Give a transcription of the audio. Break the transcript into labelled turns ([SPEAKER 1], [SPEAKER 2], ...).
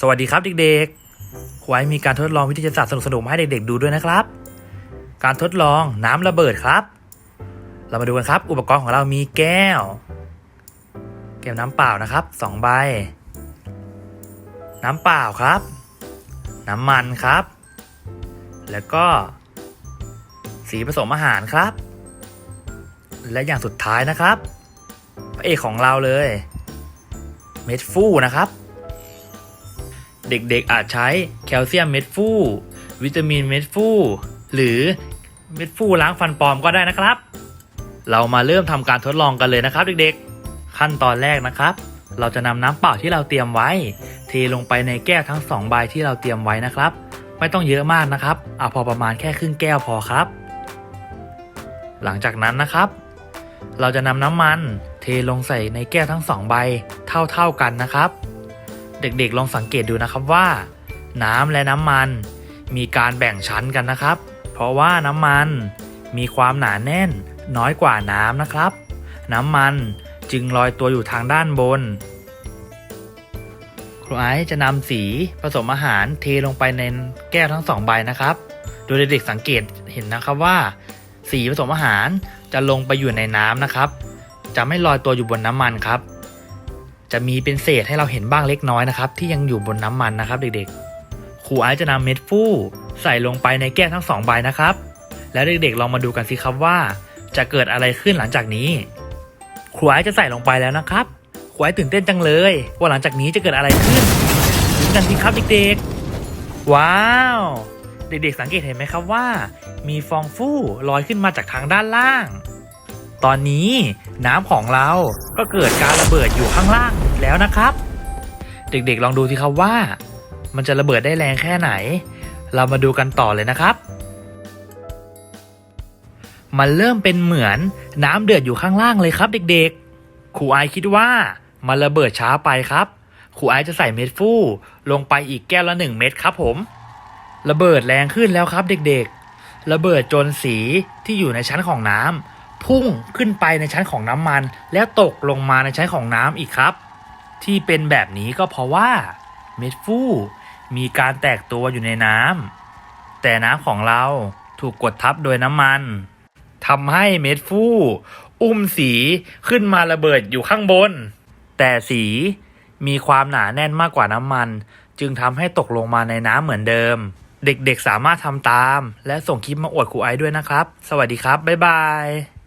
[SPEAKER 1] สวัสดีครับเด็กๆครูไอซ์มีการทดลองวิทยาศาสตร์สนุกๆมาให้เด็กๆดูด้วยนะครับ การทดลองน้ำระเบิดครับ เรามาดูกันครับ อุปกรณ์ของเรามีแก้ว แก้วน้ำเปล่านะครับสองใบ น้ำเปล่าครับ น้ำมันครับ แล้วก็ สีผสมอาหารครับ และอย่างสุดท้ายนะครับพระเอกของเราเลย เม็ดฟูนะครับ เด็กๆอาจใช้แคลเซียมเม็ดฟูวิตามินเม็ดฟูหรือเม็ดฟูล้างฟันปลอมก็ได้นะครับ เรามาเริ่มทำการทดลองกันเลยนะครับเด็กๆ ขั้นตอนแรกนะครับ เราจะนำน้ำเปล่าที่เราเตรียมไว้ เทลงไปในแก้วทั้งสองใบที่เราเตรียมไว้นะครับ ไม่ต้องเยอะมากนะครับเอาพอประมาณแค่ครึ่งแก้วพอครับ หลังจากนั้นนะครับ เราจะนำน้ำมัน เทลงใส่ในแก้วทั้งสองใบเท่าๆกันนะครับ เด็กๆลองสังเกตดูนะครับว่า น้ำและน้ำมัน มีการแบ่งชั้นกันนะครับ เพราะว่าน้ำมันมีความหนาแน่นน้อยกว่าน้ำนะครับ น้ำมันจึงลอยตัวอยู่ทางด้านบน ครูไอซ์จะนำสีผสมอาหารเทลงไปในแก้วทั้งสองใบนะครับ โดยเด็กๆสังเกตเห็นนะครับว่า สีผสมอาหารจะลงไปอยู่ในน้ำนะครับ จะไม่ลอยตัวอยู่บนน้ำมันครับ จะมีเป็นเศษให้เราเห็นบ้างเล็กน้อยนะครับที่ยังอยู่บนน้ำมันนะครับเด็กๆครูไอซ์จะนำเม็ดฟู่ใส่ลงไปในแก้วทั้งสองใบนะครับ แล้วเด็กๆลองมาดูกันสิครับว่า จะเกิดอะไรขึ้นหลังจากนี้ครูไอซ์จะใส่ลงไปแล้วนะครับครูไอซ์ตื่นเต้นจังเลย ว่าหลังจากนี้จะเกิดอะไรขึ้นดูกันสิครับเด็กๆ ว้าว เด็กๆสังเกตเห็นไหมครับว่า มีฟองฟู่ลอยขึ้นมาจากทางด้านล่าง ตอนนี้ น้ำของเราก็เกิดการระเบิดอยู่ข้างล่างแล้วนะครับ เด็กๆลองดูสิครับว่า มันจะระเบิดได้แรงแค่ไหน เรามาดูกันต่อเลยนะครับ มันเริ่มเป็นเหมือนน้ำเดือดอยู่ข้างล่างเลยครับ เด็กๆครูไอคิดว่ามันระเบิดช้าไปครับครูไอจะใส่เม็ดฟู่ลงไปอีกแก้วละหนึ่งเม็ดครับผม ระเบิดแรงขึ้นแล้วครับเด็กๆ ระเบิดจนสีที่อยู่ในชั้นของน้ำ พุ่งขึ้นไปในชั้นของน้ำมัน แล้วตกลงมาในชั้นของน้ำอีกครับ ที่เป็นแบบนี้ก็เพราะว่าเม็ดฟูมีการแตกตัวอยู่ในน้ำแต่น้ำของเราถูกกดทับโดยน้ำมันทำให้เม็ดฟูอุ้มสีขึ้นมาระเบิดอยู่ข้างบน แต่สีมีความหนาแน่นมากกว่าน้ำมัน จึงทำให้ตกลงมาในน้ำเหมือนเดิม เด็กๆสามารถทำตาม และส่งคลิปมาอวดครูไอซ์ด้วยนะครับ สวัสดีครับ บ๊ายบาย